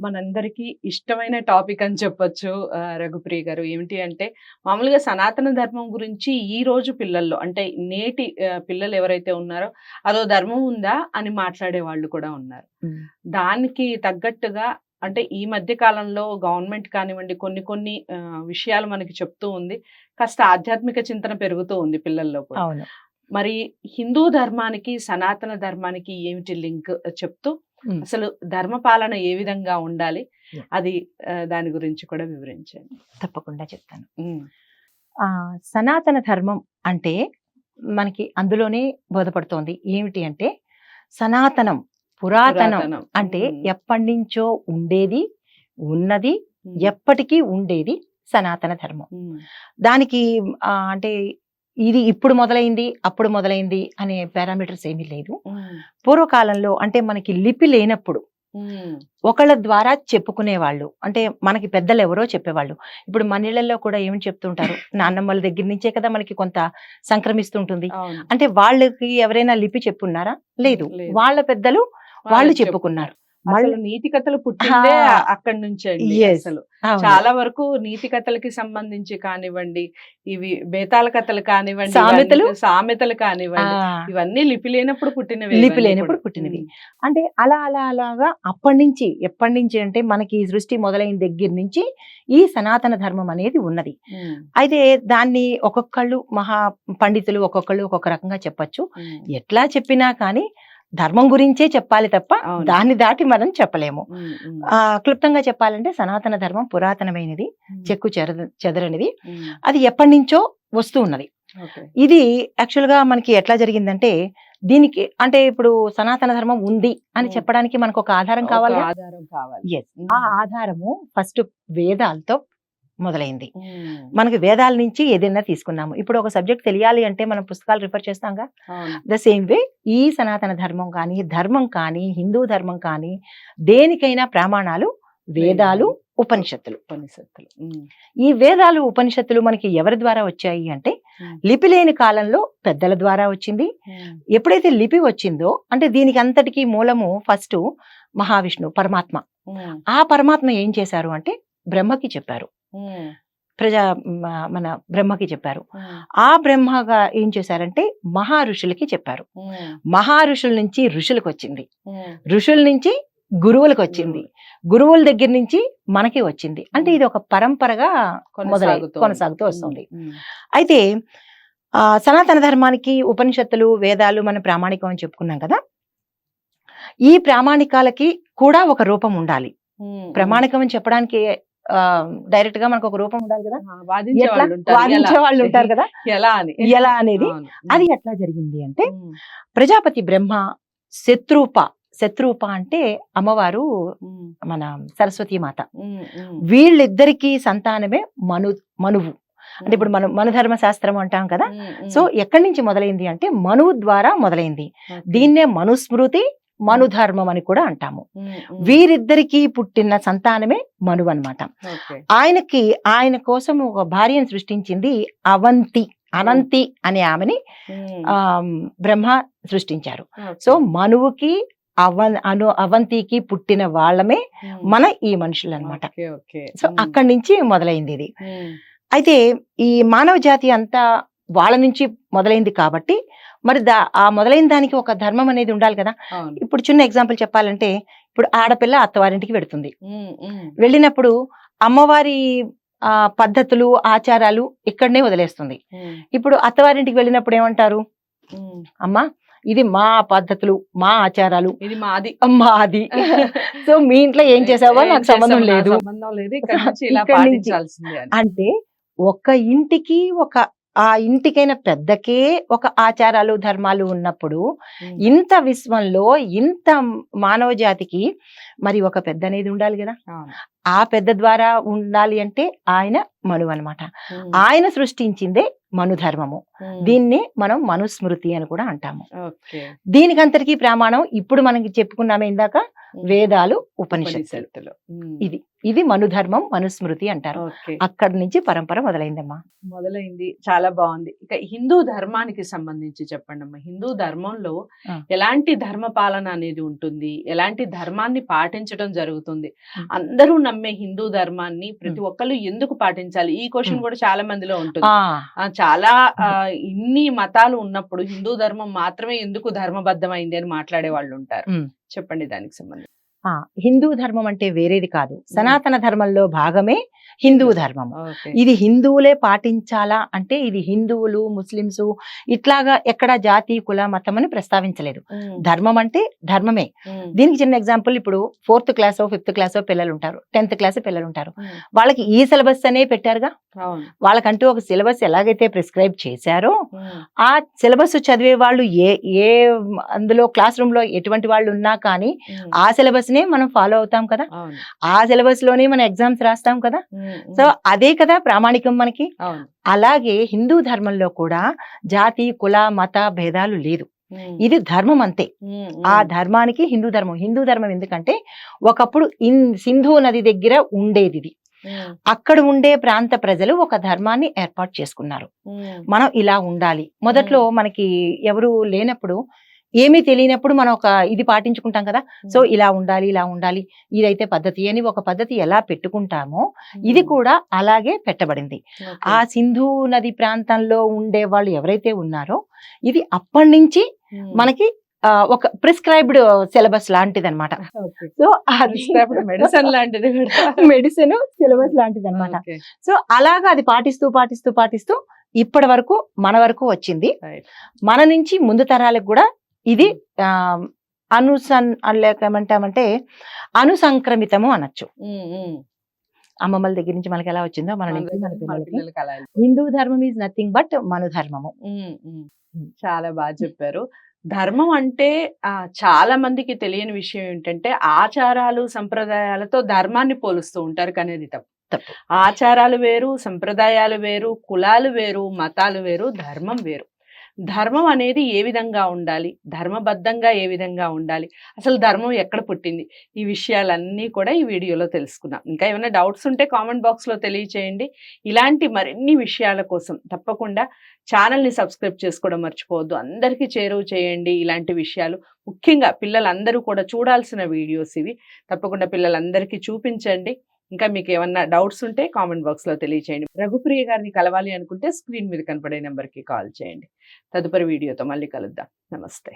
మనందరికీ ఇష్టమైన టాపిక్ అని చెప్పొచ్చు రఘుప్రియ గారు. ఏమిటి అంటే మామూలుగా సనాతన ధర్మం గురించి ఈ రోజు పిల్లల్లో అంటే నేటి పిల్లలు ఎవరైతే ఉన్నారో అదో ధర్మం ఉందా అని మాట్లాడే వాళ్ళు కూడా ఉన్నారు. దానికి తగ్గట్టుగా అంటే ఈ మధ్య కాలంలో గవర్నమెంట్ కానివ్వండి కొన్ని కొన్ని విషయాలు మనకి చెప్తూ ఉంది. కాస్త ఆధ్యాత్మిక చింతన పెరుగుతూ ఉంది పిల్లల్లో కూడా. మరి హిందూ ధర్మానికి సనాతన ధర్మానికి ఏమిటి లింక్? చెప్తూ. అసలు ధర్మ పాలన ఏ విధంగా ఉండాలి. అది దాని గురించి కూడా వివరించండి తప్పకుండా చెప్తాను సనాతన ధర్మం అంటే మనకి అందులోనే బోధపడుతోంది ఏమిటి అంటే సనాతనం పురాతనం. అంటే. ఎప్పటి నుంచో ఉండేది ఉన్నది. ఎప్పటికీ ఉండేది సనాతన ధర్మం. దానికి అంటే ఇది ఇప్పుడు మొదలైంది అప్పుడు మొదలైంది అనే పారామీటర్స్ ఏమీ లేదు. పూర్వకాలంలో అంటే మనకి లిపి లేనప్పుడు. ఒకళ్ళ ద్వారా చెప్పుకునేవాళ్ళు. అంటే మనకి పెద్దలు ఎవరో చెప్పేవాళ్ళు. ఇప్పుడు మన ఇళ్ళలో కూడా ఏమని చెప్తుంటారు? నాన్నమ్మల దగ్గర నుంచే కదా మనకి కొంత సంక్రమిస్తుంటుంది. అంటే వాళ్ళకి ఎవరైనా లిపి చెప్పున్నారా? లేదు. వాళ్ళ పెద్దలు వాళ్ళు చెప్పుకున్నారు. మళ్ళీ నీతి కథలు పుట్టిందే. అక్కడి నుంచి. అసలు. చాలా వరకు నీతి కథలకి సంబంధించి కానివ్వండి ఇవి బేతాల కథలు కానివ్వండి సామెతలు? సామెతలు కానివ్వండి ఇవన్నీ లిపి లేనప్పుడు పుట్టినవి లిపి లేనప్పుడు పుట్టినవి. అంటే అలా అలా అలాగా అప్పటి నుంచి ఎప్పటి నుంచి అంటే మనకి ఈ సృష్టి మొదలైన దగ్గర నుంచి ఈ సనాతన ధర్మం అనేది ఉన్నది అయితే దాన్ని ఒక్కొక్కళ్ళు మహా పండితులు ఒక్కొక్కళ్ళు ఒక్కొక్క రకంగా చెప్పొచ్చు ఎట్లా చెప్పినా కానీ ధర్మం గురించే చెప్పాలి తప్ప. దాన్ని దాటి మనం చెప్పలేము. ఆ క్లుప్తంగా చెప్పాలంటే సనాతన ధర్మం పురాతనమైనది చెక్కు చెర చెదరనిది. అది ఎప్పటి నుంచో వస్తూ ఉన్నది. ఇది యాక్చువల్గా మనకి ఎట్లా జరిగిందంటే దీనికి అంటే ఇప్పుడు సనాతన ధర్మం ఉంది అని. చెప్పడానికి మనకు ఒక ఆధారం కావాలి? ఆధారం కావాలి. ఆ ఆధారము ఫస్ట్ వేదాలతో మొదలైంది. మనకి వేదాల నుంచి ఏదైనా తీసుకున్నాము. ఇప్పుడు ఒక సబ్జెక్ట్ తెలియాలి అంటే మనం పుస్తకాలు రిఫర్ చేస్తాంగా? అవును. ద సేమ్ వే ఈ సనాతన ధర్మం కానీ ధర్మం కానీ హిందూ ధర్మం కానీ దేనికైనా ప్రమాణాలు వేదాలు ఉపనిషత్తులు ఉపనిషత్తులు. ఈ వేదాలు ఉపనిషత్తులు మనకి ఎవరి ద్వారా వచ్చాయి అంటే. లిపి లేని కాలంలో పెద్దల ద్వారా వచ్చింది. ఎప్పుడైతే లిపి వచ్చిందో అంటే దీనికి అంతటికీ మూలము ఫస్ట్ మహావిష్ణు పరమాత్మ. ఆ పరమాత్మ ఏం చేశారు అంటే బ్రహ్మకి చెప్పారు. ప్రజా మన బ్రహ్మకి చెప్పారు. ఆ బ్రహ్మగా ఏం చేశారంటే మహా ఋషులకి చెప్పారు ఉమ్. మహా ఋషుల నుంచి ఋషులకు వచ్చింది. ఋషుల నుంచి గురువులకు వచ్చింది గురువుల దగ్గర నుంచి మనకి వచ్చింది అంటే ఇది ఒక పరంపరగా మొదలై. కొనసాగుతూ వస్తుంది. అయితే ఆ సనాతన ధర్మానికి ఉపనిషత్తులు వేదాలు మన ప్రామాణికం అని చెప్పుకున్నాం కదా ఈ ప్రామాణికాలకి కూడా ఒక రూపం ఉండాలి. ప్రామాణికం అని చెప్పడానికి డైరెక్ట్గా మనకు ఒక రూపం ఉండాలి కదా వాదించే వాళ్ళు ఉంటారు. కదా ఎలా అని ఎలా అనేది. అది ఎట్లా జరిగింది అంటే. ప్రజాపతి బ్రహ్మ శత్రూప శత్రూప అంటే అమ్మవారు. మన సరస్వతి మాత. వీళ్ళిద్దరికి సంతానమే మను మనువు అంటే ఇప్పుడు మనం మనుధర్మ శాస్త్రం అంటాం కదా. సో ఎక్కడి నుంచి మొదలైంది అంటే మనువు ద్వారా మొదలైంది. దీన్నే మనుస్మృతి మనుధర్మం అని కూడా అంటాము. వీరిద్దరికి పుట్టిన సంతానమే మనువు అన్నమాట ఓకే. ఆయనకి ఆయన కోసం ఒక భార్యను సృష్టించింది అవంతి అనంతి అనే ఆమెని. ఆ బ్రహ్మ సృష్టించారు. సో మనువుకి అవన్ అను అవంతికి పుట్టిన వాళ్ళమే. మన ఈ మనుషులు ఓకే సో. అక్కడి నుంచి మొదలైంది ఇది. అయితే ఈ మానవ జాతి అంతా వాళ్ళ నుంచి మొదలైంది కాబట్టి మరి దా ఆ మొదలైన దానికి ఒక ధర్మం అనేది ఉండాలి కదా. ఇప్పుడు చిన్న ఎగ్జాంపుల్ చెప్పాలంటే ఇప్పుడు ఆడపిల్ల అత్తవారింటికి వెడుతుంది. వెళ్ళినప్పుడు అమ్మవారి ఆ పద్ధతులు ఆచారాలు ఇక్కడనే వదిలేస్తుంది. ఇప్పుడు అత్తవారింటికి వెళ్ళినప్పుడు ఏమంటారు. అమ్మా ఇది మా పద్ధతులు మా ఆచారాలు. ఇది మాది. మాది. సో మీ ఇంట్లో ఏం చేసావో నాకు సంబంధం లేదు. అంటే ఒక ఇంటికి ఒక ఆ ఇంటికైన పెద్దకే ఒక ఆచారాలు ధర్మాలు ఉన్నప్పుడు. ఇంత విశ్వంలో ఇంత మానవ జాతికి మరి ఒక పెద్ద అనేది ఉండాలి కదా. ఆ పెద్ద ద్వారా ఉండాలి అంటే ఆయన మను అన్నమాట ఉమ్. ఆయన సృష్టించిందే మను ధర్మము ఉమ్. దీన్నే మనం మనుస్మృతి అని కూడా అంటాము దీనికంతటికీ ప్రమాణం ఇప్పుడు మనకి చెప్పుకున్నామే ఇందాక వేదాలు ఉపనిషత్తులు. ఇది ఇది మనుధర్మం మనుస్మృతి అంటారు. అక్కడి నుంచి పరంపర మొదలైందమ్మా. మొదలైంది. చాలా బాగుంది. ఇక హిందూ ధర్మానికి సంబంధించి చెప్పండి అమ్మా హిందూ ధర్మంలో. ఎలాంటి ధర్మ పాలన అనేది ఉంటుంది? ఎలాంటి ధర్మాన్ని పాటించడం జరుగుతుంది. అందరూ నమ్మే హిందూ ధర్మాన్ని ప్రతి ఒక్కళ్ళు ఎందుకు పాటించాలి? ఈ క్వశ్చన్. కూడా చాలా మందిలో ఉంటుంది. చాలా ఇన్ని మతాలు ఉన్నప్పుడు హిందూ ధర్మం మాత్రమే ఎందుకు ధర్మబద్ధమైంది అని మాట్లాడే వాళ్ళు ఉంటారు. చెప్పండి దానికి సంబంధించి. హిందూ ధర్మం అంటే వేరేది కాదు. సనాతన ధర్మంలో భాగమే హిందూ ధర్మం ఇది హిందువులే పాటించాలా అంటే ఇది హిందువులు ముస్లింస్ ఇట్లాగా ఎక్కడ జాతి కుల మతం అని ప్రస్తావించలేదు. ధర్మం అంటే ధర్మమే. దీనికి చిన్న ఎగ్జాంపుల్ ఇప్పుడు ఫోర్త్ క్లాస్ ఫిఫ్త్ క్లాస్ పిల్లలు ఉంటారు. టెన్త్ క్లాస్ పిల్లలు ఉంటారు. వాళ్ళకి ఈ సిలబస్ అనే పెట్టారుగా? వాళ్ళకంటూ ఒక సిలబస్ ఎలాగైతే ప్రిస్క్రైబ్ చేశారో ఆ సిలబస్ చదివే వాళ్ళు ఏ ఏ అందులో క్లాస్ రూమ్లో ఎటువంటి వాళ్ళు ఉన్నా కానీ ఆ సిలబస్ నే మనం ఫాలో అవుతాం కదా? ఆ సిలబస్లోనే మనం ఎగ్జామ్స్ రాస్తాం కదా? సో అదే కదా ప్రామాణికం మనకి? అలాగే హిందూ ధర్మంలో కూడా జాతి కుల మత భేదాలు లేదు. ఇది ధర్మం అంతే. ఆ ధర్మానికి హిందూ ధర్మం. హిందూ ధర్మం ఎందుకంటే ఒకప్పుడు ఇన్ సింధు నది దగ్గర ఉండేది ఇది. అక్కడ ఉండే ప్రాంత ప్రజలు ఒక ధర్మాన్ని ఏర్పాటు చేసుకున్నారు. మనం ఇలా ఉండాలి. మొదట్లో మనకి ఎవరు లేనప్పుడు ఏమీ తెలియనప్పుడు మనం ఒక ఇది పాటించుకుంటాం కదా. సో ఇలా ఉండాలి ఇలా ఉండాలి ఇదైతే పద్ధతి అని ఒక పద్ధతి ఎలా పెట్టుకుంటామో ఇది కూడా అలాగే పెట్టబడింది. ఆ సింధు నది ప్రాంతంలో ఉండే వాళ్ళు ఎవరైతే ఉన్నారో ఇది అప్పటి నుంచి మనకి ఒక ప్రిస్క్రైబ్డ్ సిలబస్ లాంటిది అనమాట. సో medicine లాంటిది. మెడిసిన్ సిలబస్ లాంటిది అనమాట సో అలాగా అది పాటిస్తూ పాటిస్తూ పాటిస్తూ ఇప్పటి వరకు మన వరకు వచ్చింది. మన నుంచి ముందు తరాలకు కూడా ఇది ఆ, అనుసన్ లేక ఏమంటామంటే అనుసంక్రమితము అనొచ్చు. అమ్మమ్మల దగ్గర నుంచి మనకి ఎలా వచ్చిందో మన హిందూ ధర్మం ఈజ్ నథింగ్ బట్ మను ధర్మము. చాలా బాగా చెప్పారు. ధర్మం అంటే చాలా మందికి తెలియని విషయం ఏంటంటే ఆచారాలు సంప్రదాయాలతో ధర్మాన్ని పోలుస్తూ ఉంటారు కానీ అది తప్పు. తప్పు. ఆచారాలు వేరు సంప్రదాయాలు వేరు కులాలు వేరు మతాలు వేరు ధర్మం వేరు. ధర్మం అనేది ఏ విధంగా ఉండాలి? ధర్మబద్ధంగా ఏ విధంగా ఉండాలి? అసలు ధర్మం ఎక్కడ పుట్టింది? ఈ విషయాలన్నీ కూడా ఈ వీడియోలో తెలుసుకున్నాం ఇంకా ఏమైనా డౌట్స్ ఉంటే కామెంట్ బాక్స్లో తెలియచేయండి. ఇలాంటి మరిన్ని విషయాల కోసం తప్పకుండా ఛానల్ని సబ్స్క్రైబ్ చేసుకోవడం మర్చిపోవద్దు. అందరికీ చేరువ చేయండి ఇలాంటి విషయాలు. ముఖ్యంగా పిల్లలందరూ కూడా చూడాల్సిన వీడియోస్ ఇవి. తప్పకుండా పిల్లలందరికీ చూపించండి. ఇంకా మీకు ఏమన్నా డౌట్స్ ఉంటే కామెంట్ బాక్స్లో తెలియచేయండి. రఘుప్రియ గారిని కలవాలి అనుకుంటే స్క్రీన్ మీద కనపడే నెంబర్కి కాల్ చేయండి. తదుపరి వీడియోతో మళ్ళీ కలుద్దాం. నమస్తే.